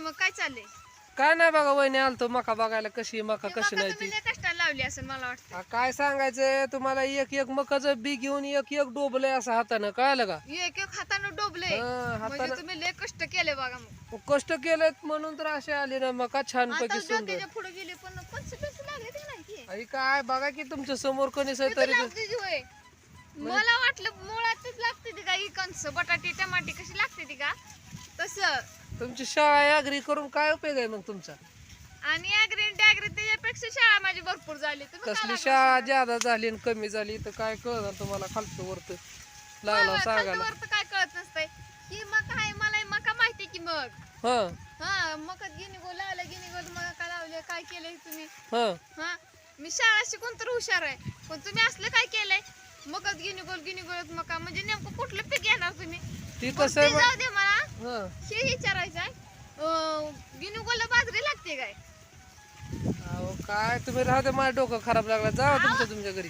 मग काय चाललंय? काय नाही बघा वहिनी आलतो मका बघायला. कशी मका ते कशी मका नाही तुम्ही ती. लय कष्टाला लावली असं मला वाटतं. आ, काय सांगायचंय? तुम्हाला एक एक मकाचं बी घेऊन एक एक डोबलंय असं हातानं कळलं का? एक एक हातानं डोबले हा, म्हणजे हातानं तुम्ही लय कष्ट केले बघा मग. कष्ट केलेत म्हणून तर असे आले ना मका छान आता पैकी सुंदर. डोक्याच्या पुढे गेली पण पंच पंच लागले ते नाही की आई काय बघा की तुमच्यासमोर कणीस आहे तरी लागते ती होय. मला वाटलं मुळातच लागते ती का ही कंस बटाटे टमाटे कशी लागते ती का? तसं. तुमची शाळा अग्री करून काय उपयोग आहे मग तुमचा? आणि टॅग्री त्याच्यापेक्षा शाळा माझी भरपूर झाली. तुम्ही कसली लागला शाळा? ज्यादा झाली आणि कमी झाली तर काय कळणार तुम्हाला खालचं वरत लागला मला सांगायला. काय कळत नसतंय. की मग आहे मला मका माहिती की मग. हा. हा मग गिनी गोल लावलं गिनी गोल मग काय लावले काय केलंय तुम्ही? हा. हा मी शाळा शिकून तर हुशार आहे पण तुम्ही असलं काय केलंय? मगच गिनी गोल गिनी गोल मका म्हणजे नेमकं कुठलं पीक घेणार तुम्ही? ती कसं जाऊ दे हा. हे विचारायचं बाजरी लागते काय? अहो काय तुम्ही राहते माझं डोकं खराब लागला. जा तुमच्या तुमच्या घरी.